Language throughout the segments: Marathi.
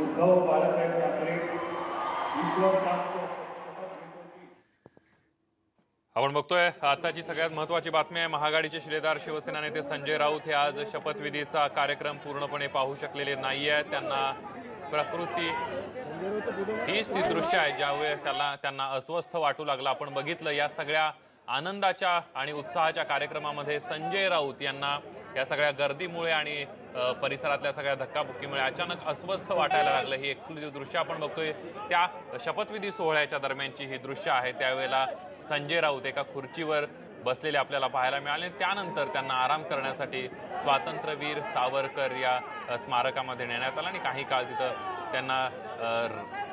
उद्धव बाळासाहेब ठाकरे आपण बघतोय. आताची सगळ्यात महत्वाची बातमी आहे महागाडीचे शिलेदार शिवसेना नेते संजय राऊत हे आज शपथविधीचा कार्यक्रम पूर्णपणे पाहू शकलेले नाही आहेत त्यांना प्रकृती हीच ती दृश्य आहे ज्यावेळी त्याला त्यांना अस्वस्थ वाटू लागलं. आपण बघितलं या सगळ्या आनंदाच्या आणि उत्साहाच्या कार्यक्रमामध्ये संजय राऊत यांना या सगळ्या गर्दीमुळे आणि परिसरातल्या सगळ्या धक्काबुक्कीमुळे अचानक अस्वस्थ वाटायला लागलं. ही एक्सक्लुझिव्ह दृश्य आपण बघतोय. त्या शपथविधी सोहळ्याच्या दरम्यानची ही दृश्य आहे. त्यावेळेला संजय राऊत एका खुर्चीवर बसलेले आपल्याला पाहायला मिळाले. त्यानंतर त्यांना आराम करण्यासाठी स्वातंत्र्यवीर सावरकर या स्मारकामध्ये नेण्यात आलं आणि काही काळ तिथं त्यांना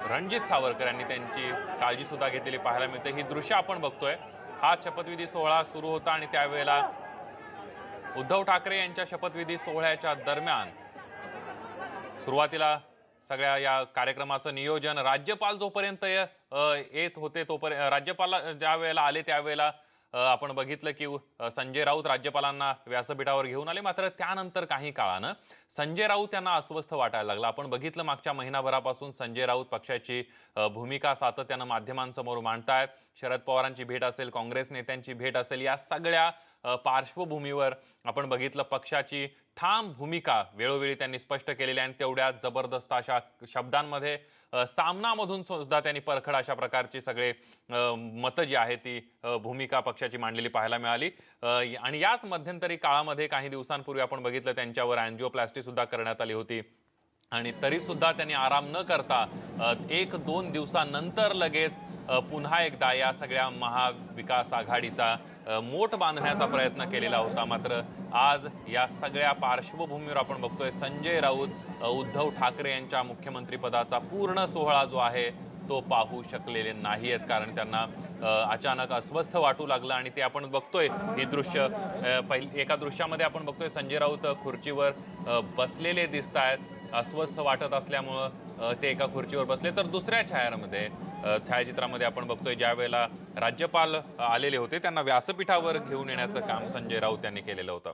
रणजित सावरकर यांनी त्यांची काळजी सुद्धा घेतलेली पाहायला मिळते. ही दृश्य आपण बघतोय. हा शपथविधी सोहळा सुरू होता आणि त्यावेळेला उद्धव ठाकरे यांच्या शपथविधी सोहळ्याच्या दरम्यान सुरुवातीला सगळ्या या कार्यक्रमाचं नियोजन राज्यपाल जोपर्यंत येत होते तोपर्यंत राज्यपाल ज्या वेळेला आले त्यावेळेला आपण बघितलं की संजय राऊत राज्यपालांना व्यासपीठावर घेऊन आले. मात्र त्यानंतर काही काळानं संजय राऊत यांना अस्वस्थ वाटायला लागला. आपण बघितलं मागच्या महिनाभरापासून संजय राऊत पक्षाची भूमिका सातत्यानं माध्यमांसमोर मांडतायत. शरद पवारांची भेट असेल काँग्रेस नेत्यांची भेट असेल या सगळ्या पार्श्वभूमीवर आपण बघितलं पक्षाची ठाम भूमिका वेळोवेळी त्यांनी स्पष्ट केलेली आणि तेवढ्या जबरदस्त अशा शब्दांमध्ये सामनामधून सुद्धा त्यांनी परखड अशा प्रकारची सगळे मतं जी आहे ती भूमिका पक्षाची मांडलेली पाहायला मिळाली. आणि याच मध्यंतरी काळामध्ये काही दिवसांपूर्वी आपण बघितलं त्यांच्यावर अँजिओप्लास्टी सुद्धा करण्यात आली होती. आणि तरीसुद्धा त्यांनी आराम न करता एक दोन दिवसानंतर लगेच पुन्हा एकदा या सगळ्या महाविकास आघाडीचा मोठ बांधण्याचा प्रयत्न केलेला होता. मात्र आज या सगळ्या पार्श्वभूमीवर आपण बघतोय संजय राऊत उद्धव ठाकरे यांच्या मुख्यमंत्रीपदाचा पूर्ण सोहळा जो आहे तो पाहू शकलेले नाही आहेत कारण त्यांना अचानक अस्वस्थ वाटू लागलं आणि ते आपण बघतोय हे दृश्य अ, पहिल एका दृश्यामध्ये आपण बघतोय संजय राऊत खुर्चीवर बसलेले दिसत आहेत अस्वस्थ वाटत असल्यामुळं ते एका खुर्चीवर बसले. तर दुसऱ्या छायामध्ये छायाचित्रामध्ये आपण बघतोय ज्या वेळेला राज्यपाल आलेले होते त्यांना व्यासपीठावर घेऊन येण्याचं काम संजय राऊत यांनी केलेलं होतं.